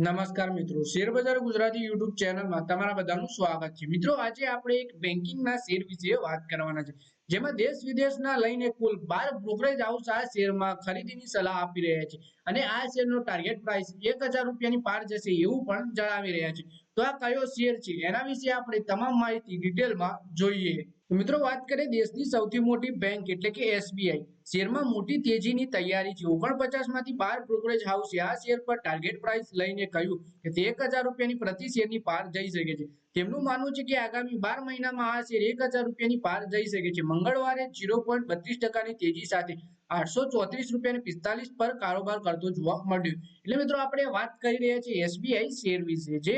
નમસ્કાર મિત્રો. શેરબજાર ગુજરાતી યુટ્યુબ ચેનલમાં તમારા બધાનું સ્વાગત છે. મિત્રો, આજે આપણે એક બેન્કિંગના શેર વિશે વાત કરવાના છે. જેમાં દેશ વિદેશના લઈને કુલ બાર બ્રોકરેજ હાઉસ આ શેરમાં ખરીદીની સલાહ આપી રહ્યા છે. અને આ શેરનો ટાર્ગેટ પ્રાઇસ એક હજાર રૂપિયાની પાર જશે એવું પણ જણાવી રહ્યા છે. તો આ કયો શેર છે? એના વિશે આપણે તમામ માહિતી ડિટેલમાં જોઈએ. મિત્રો વાત કરીએ દેશની સૌથી મોટી બેંક એટલે કે એસબીઆઈ શેરમાં મોટી તેજીની તૈયારી છે. ઓગણપચાસમાંથી બાર બ્રોકરેજ હાઉસે આ શેર પર ટાર્ગેટ પ્રાઇસ લઈને કહ્યું કે તે એક હજાર રૂપિયાની પ્રતિ શેરની પાર જઈ શકે છે. તેમનું માનવું છે કે આગામી બાર મહિનામાં આ શેર એક હજાર રૂપિયાની પાર જઈ શકે છે. મંગળવારે જીરો પોઈન્ટ બત્રીસ ટકાની તેજી સાથે આઠસો ચોત્રીસ રૂપિયા પિસ્તાલીસ પર કારોબાર કરતો જોવા મળ્યો. એટલે મિત્રો આપણે વાત કરી રહ્યા છીએ એસબીઆઈ શેર વિશે, જે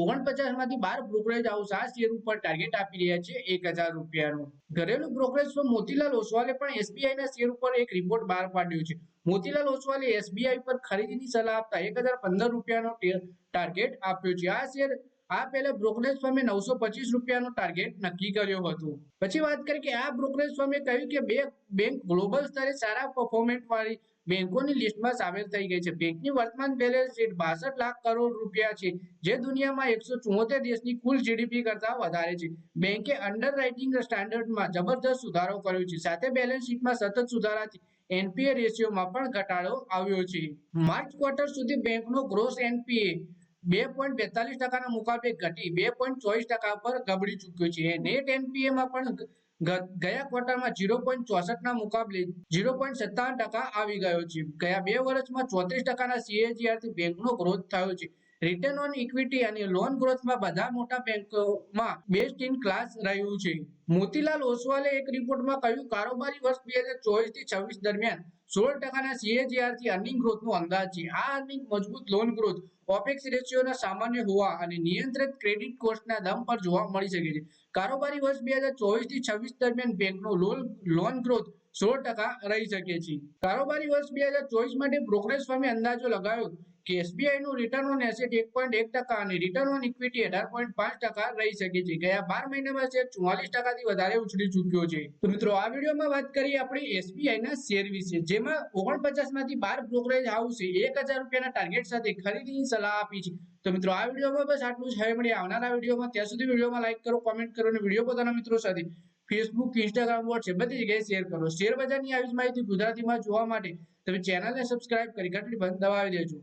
ઓગણપચાસમાંથી બાર બ્રોકરેજ હાઉસ આ શેર ઉપર ટાર્ગેટ આપી રહ્યા છે એક હજાર રૂપિયાનું. ઘરેલું બ્રોકરેજ ફોર્મ મોતીલાલ ઓસવાલે પણ એસબીઆઈ ના શેર ઉપર એક રિપોર્ટ બહાર પાડ્યો છે. મોતીલાલ ઓસવાલે એસબીઆઈ પર ખરીદીની સલાહ આપતા એક હજાર પંદર રૂપિયાનો ટાર્ગેટ આપ્યો છે. આ શેર આ પહેલા બ્રોકરેજ ફર્મે નવસો પચીસ રૂપિયાનો ટાર્ગેટ નક્કી કર્યો હતો. પછી વાત કરી કે આ બ્રોકરેજ ફર્મે કહ્યું કે બે બેંક ગ્લોબલ સ્તરે સારા પરફોર્મન્સ વાળી બેંકોની લિસ્ટમાં સામેલ થઈ ગઈ છે. બેંકની વર્તમાન બેલેન્સ શીટ બાસઠ લાખ કરોડ રૂપિયા છે, જે દુનિયામાં એકસો ચુમ્મોતેર દેશની કુલ જીડીપી કરતા વધારે છે. બેંકે અંડર રાઇટિંગ સ્ટાન્ડર્ડમાં જબરદસ્ત સુધારો કર્યો છે. સાથે બેલેન્સ શીટમાં સતત સુધારાથી એનપીએ રેશિયોમાં પણ ઘટાડો આવ્યો છે. માર્ચ ક્વાર્ટર સુધી બેંકનો ગ્રોસ એનપીએ બે પોઈન્ટ બેતાલીસ ટકાના મુકાબલે ઘટી. બે પોઈન્ટ ચોવીસ ટકા પર ગબડી ચૂક્યો છે. નેટ એનપીએમાં પણ ગયા ક્વાર્ટરમાં ઝીરો પોઈન્ટ ચોસઠના મુકાબલે ઝીરો પોઈન્ટ સત્તાવન ટકા આવી ગયો છે. ગયા બે વર્ષમાં ચોત્રીસ ટકાના સીએજીઆરથી બેંકનો ગ્રોથ થયો છે. રિટર્ન ઓન ઇક્વિટી અને લોન ગ્રોથમાં બધા મોટા બેંકોમાં બેસ્ટ ઇન ક્લાસ રહ્યું છે. મોતીલાલ ઓસવાલે એક રિપોર્ટમાં કહ્યું, કારોબારી વર્ષ બે હજાર ચોવીસથી છવ્વીસ દરમિયાન સોળ ટકાના સીએજીઆરથી અર્નિંગ ગ્રોથનો અંદાજ છે. આ અર્નિંગ મજબૂત લોન ગ્રોથ ઓપેક્સ રેશિયોના સામાન્ય હોવા અને નિયંત્રિત ક્રેડિટ કોસ્ટના દમ પર જોવા મળી શકે છે. કારોબારી વર્ષ બે હજાર ચોવીસથી છવ્વીસ દરમિયાન બેંકનો લોન લોન ગ્રોથ સોળ ટકા રહી શકે છે. કારોબારી વર્ષ બે હજાર ચોવીસ માટે બ્રોકરેજ ફર્મે અંદાજો લગાવ્યો કે એસબીઆઈ નું રિટર્ન ઓન એસેટ એક પોઈન્ટ એક ટકા અને રિટર્ન ઓન ઇક્વિટી અઢાર પોઈન્ટ પાંચ ટકા રહી શકે છે. ગયા બાર મહિનામાં શેર ચુમ્માલીસ ટકાથી વધારે ઉછળી ચૂક્યો છે. તો મિત્રો, આ વિડીયોમાં વાત કરીએ આપણે એસબીઆઈ ના શેર વિશે. જેમાં ઓગણપચાસમાંથી બાર બ્રોકરેજ હાઉસે એક હજાર રૂપિયાના ટાર્ગેટ સાથે ખરીદીની સલાહ આપી છે. તો મિત્રો, આ વિડીયોમાં બસ આટલું જ. હવે મળીએ આવનારા વિડીયોમાં. ત્યાં સુધી વિડીયોમાં લાઈક કરો કોમેન્ટ કરો અને વીડિયો પોતાના મિત્રો સાથે ફેસબુક ઇન્સ્ટાગ્રામ વોટ્સએપ બધી જગ્યાએ શેર કરો. શેર બજારની આવી જ માહિતી ગુજરાતીમાં જોવા માટે તમે ચેનલને સબસ્ક્રાઇબ કરી ઘંટડી દબાવી દેજો.